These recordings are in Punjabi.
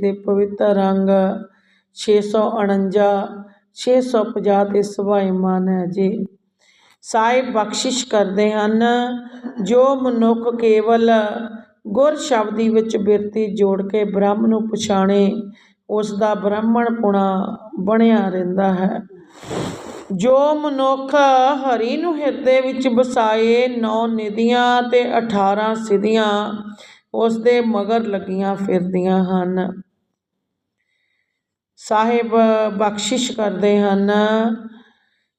ਦੇ ਪਵਿੱਤਰ ਰੰਗ 649 650 ਤੇ ਸੁਭਾਈਮਾਨ ਹੈ ਜੀ। ਸਾਹਿਬ ਬਖਸ਼ਿਸ਼ ਕਰਦੇ ਹਨ, ਜੋ ਮਨੁੱਖ ਕੇਵਲ ਗੁਰ ਸ਼ਬਦੀ ਵਿੱਚ ਬਿਰਤੀ ਜੋੜ ਕੇ ਬ੍ਰਹਮ ਨੂੰ ਪਛਾਣੇ ਉਸ ਦਾ ਬ੍ਰਾਹਮਣ ਪੁਣਾ ਬਣਿਆ ਰਹਿੰਦਾ ਹੈ। ਜੋ ਮਨੁੱਖ ਹਰੀ ਨੂੰ ਹਿਰਦੇ ਵਿੱਚ ਵਸਾਏ, ਨੌ ਨਿਧੀਆਂ ਤੇ 18 ਸਿਧੀਆਂ ਉਸ ਦੇ ਮਗਰ ਲੱਗੀਆਂ ਫਿਰਦੀਆਂ ਹਨ। ਸਾਹਿਬ ਬਖਸ਼ਿਸ਼ ਕਰਦੇ ਹਨ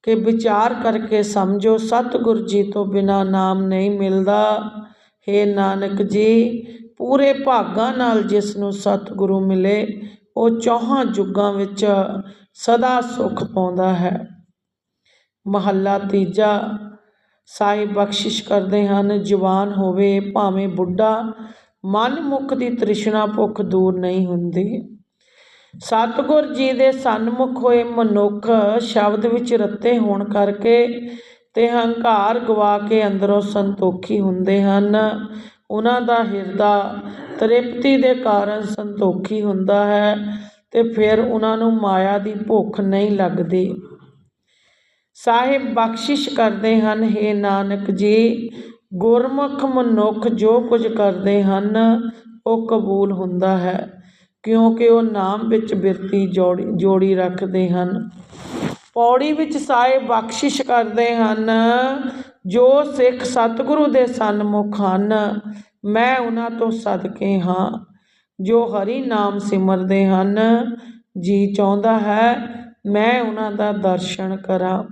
ਕਿ ਵਿਚਾਰ ਕਰਕੇ ਸਮਝੋ, ਸਤਿਗੁਰ ਜੀ ਤੋਂ ਬਿਨਾ ਨਾਮ ਨਹੀਂ ਮਿਲਦਾ। ਹੈ ਨਾਨਕ ਜੀ, ਪੂਰੇ ਭਾਗਾਂ ਨਾਲ ਜਿਸ ਨੂੰ ਸਤਿਗੁਰੂ ਮਿਲੇ, ਉਹ ਚੌਹਾਂ ਯੁੱਗਾਂ ਵਿੱਚ ਸਦਾ ਸੁਖ ਪਾਉਂਦਾ ਹੈ। ਮਹੱਲਾ ਤੀਜਾ, ਸਾਹਿਬ ਬਖਸ਼ਿਸ਼ ਕਰਦੇ ਹਨ, ਜਵਾਨ ਹੋਵੇ ਭਾਵੇਂ ਬੁੱਢਾ, ਮਨ ਮੁਖ ਦੀ ਤ੍ਰਿਸ਼ਨਾ ਭੁੱਖ ਦੂਰ ਨਹੀਂ ਹੁੰਦੀ। ਸਤਿਗੁਰ ਜੀ ਦੇ ਸਨਮੁਖ ਹੋਏ ਮਨੁੱਖ ਸ਼ਬਦ ਵਿੱਚ ਰੱਤੇ ਹੋਣ ਕਰਕੇ ਤੇ ਹੰਕਾਰ ਗਵਾ ਕੇ ਅੰਦਰੋਂ ਸੰਤੋਖੀ ਹੁੰਦੇ ਹਨ। ਉਹਨਾਂ ਦਾ ਹਿਰਦਾ ਤ੍ਰਿਪਤੀ ਦੇ ਕਾਰਨ ਸੰਤੋਖੀ ਹੁੰਦਾ ਹੈ ਤੇ ਫਿਰ ਉਹਨਾਂ ਨੂੰ ਮਾਇਆ ਦੀ ਭੁੱਖ ਨਹੀਂ ਲੱਗਦੀ। ਸਾਹਿਬ ਬਖਸ਼ਿਸ਼ ਕਰਦੇ ਹਨ हे ਨਾਨਕ ਜੀ, ਗੁਰਮੁਖ ਮਨੁੱਖ ਜੋ ਕੁਝ ਕਰਦੇ ਹਨ, ਉਹ ਕਬੂਲ ਹੁੰਦਾ ਹੈ। ਕਿਉਂਕਿ ਉਹ ਨਾਮ ਵਿੱਚ ਬਿਰਤੀ ਜੋੜੀ ਜੋੜੀ ਰੱਖਦੇ ਹਨ। ਪੌੜੀ ਵਿੱਚ ਸਾਹਿਬ ਬਖਸ਼ਿਸ਼ ਕਰਦੇ ਹਨ, ਜੋ ਸਿੱਖ ਸਤਿਗੁਰੂ ਦੇ ਸਨਮੁਖ ਹਨ। ਮੈਂ ਉਹਨਾਂ ਤੋਂ ਸਦਕੇ ਹਾਂ, ਜੋ ਹਰੀ ਨਾਮ ਸਿਮਰਦੇ ਹਨ। ਜੀ ਚਾਹੁੰਦਾ ਹੈ, ਮੈਂ ਉਹਨਾਂ ਦਾ ਦਰਸ਼ਨ ਕਰਾਂ।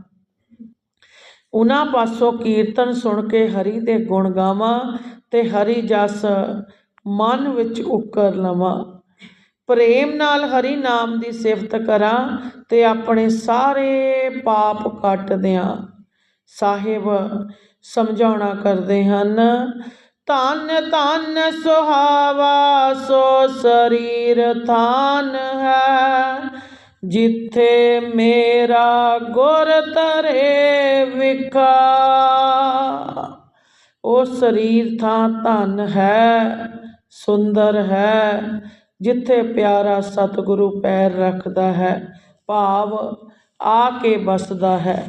ਉਹਨਾਂ ਪਾਸੋਂ ਕੀਰਤਨ ਸੁਣ ਕੇ ਹਰੀ ਦੇ ਗੁਣ ਗਾਵਾਂ ਤੇ ਹਰੀ ਜਸ ਮਨ ਵਿੱਚ ਉਕਰ ਲਵਾਂ। ਪ੍ਰੇਮ ਨਾਲ ਹਰੀ ਨਾਮ ਦੀ ਸਿਫਤ ਕਰਾਂ ਤੇ ਆਪਣੇ ਸਾਰੇ ਪਾਪ ਕੱਟ ਦਿਆਂ। ਸਾਹਿਬ ਸਮਝਾਉਣਾ ਕਰਦੇ ਹਨ, ਧੰਨ ਧੰਨ ਸੁਹਾਵਾ, ਸੋ ਸਰੀਰ ਥਾਨ ਹੈ, ਜਿੱਥੇ ਮੇਰਾ ਗੁਰ ਤਰੇ ਵਿਖਾ। ਉਹ ਸਰੀਰ ਥਾਂ ਧਨ ਹੈ, ਸੁੰਦਰ ਹੈ ਜਿੱਥੇ ਪਿਆਰਾ ਸਤਿਗੁਰੂ ਪੈਰ ਰੱਖਦਾ ਹੈ ਭਾਵ ਆ ਕੇ ਵਸਦਾ ਹੈ।